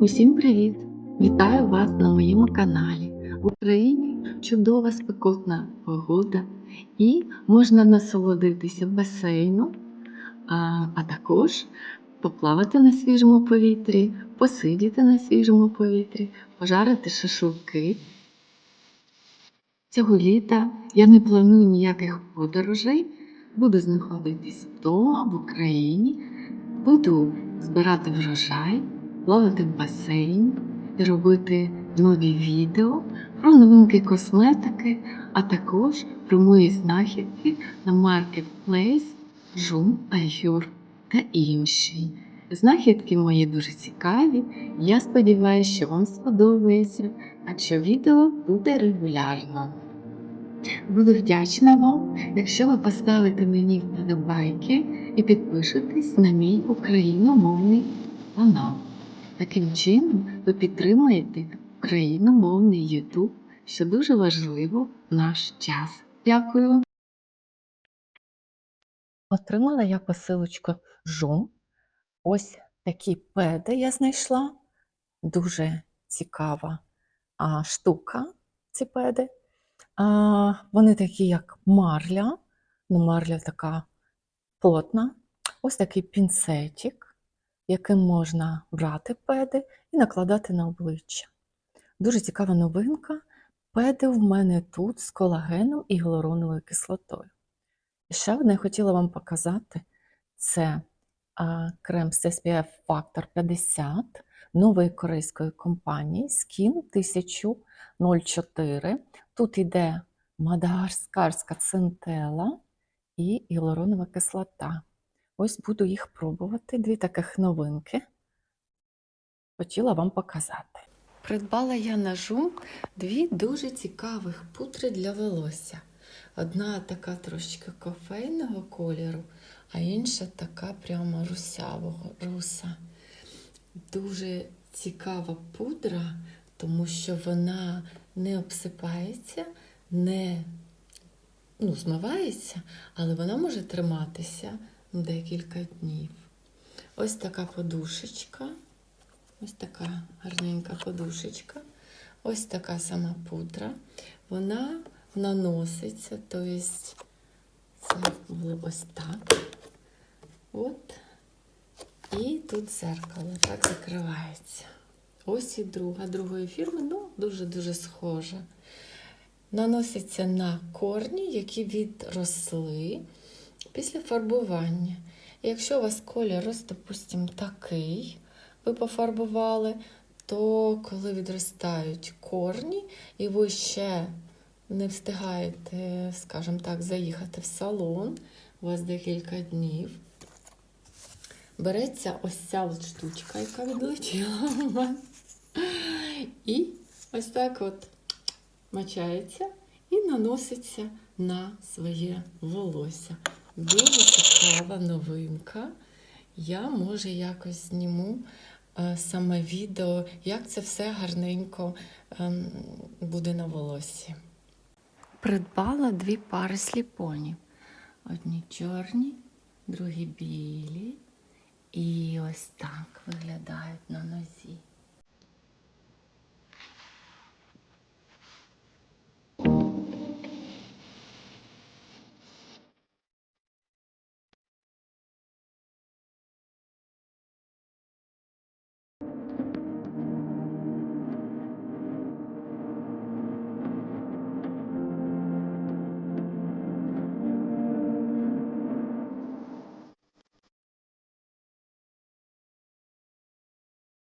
Усім привіт! Вітаю вас на моєму каналі. В Україні чудова спекотна погода і можна насолодитися басейном, а, а також поплавати на свіжому повітрі, посидіти на свіжому повітрі, пожарити шашлики. Цього літа я не планую ніяких подорожей, буду знаходитись вдома в Україні, буду збирати врожай, плавати в басейні і робити нові відео про новинки косметики, а також про мої знахідки на Marketplace, Joom, iHerb та інші. Знахідки мої дуже цікаві. Я сподіваюся, що вам сподобається, а що відео буде регулярно. Буду вдячна вам, якщо ви поставите мені вподобайки і підпишетесь на мій україномовний канал. Таким чином ви підтримуєте україномовний YouTube, що дуже важливо в наш час. Дякую. Отримала я посилочку жум. Ось такі педи я знайшла. Дуже цікава а, штука, ці педи. А, вони такі, як марля. Ну, марля така плотна. Ось такий пінцетик, яким можна брати педи і накладати на обличчя. Дуже цікава новинка. Педи в мене тут з колагеном і гіалуроновою кислотою. І ще одне я хотіла вам показати це крем з SPF Factor 50 нової корейської компанії Skin 1004. Тут йде мадагаскарська центела і гіалуронова кислота. Ось буду їх пробувати. Дві таких новинки. Хотіла вам показати. Придбала я на жум дві дуже цікавих пудри для волосся. Одна така трошечки кофейного кольору, а інша така прямо русявого руса. Дуже цікава пудра, тому що вона не обсипається, не ну, змивається, але вона може триматися декілька днів. Ось така подушечка. Ось така гарненька подушечка. Ось така сама пудра. Вона наноситься, тобто це було ось так. От. І тут зеркало так закривається. Ось і друга, другої фірми, ну, дуже-дуже схожа. Наноситься на корні, які відросли після фарбування. Якщо у вас колір, ось, допустимо, такий, ви пофарбували, то коли відростають корні, і ви ще не встигаєте, скажімо так, заїхати в салон, у вас декілька днів. Береться ось ця от штучка, яка відлетіла у мене. І ось так от мачається і наноситься на своє волосся. Дуже цікава новинка. Я, може, якось зніму е, саме відео, як це все гарненько ем, буде на волоссі. Придбала дві пари сліпонів. Одні чорні, другі білі. І ось так виглядають на нозі.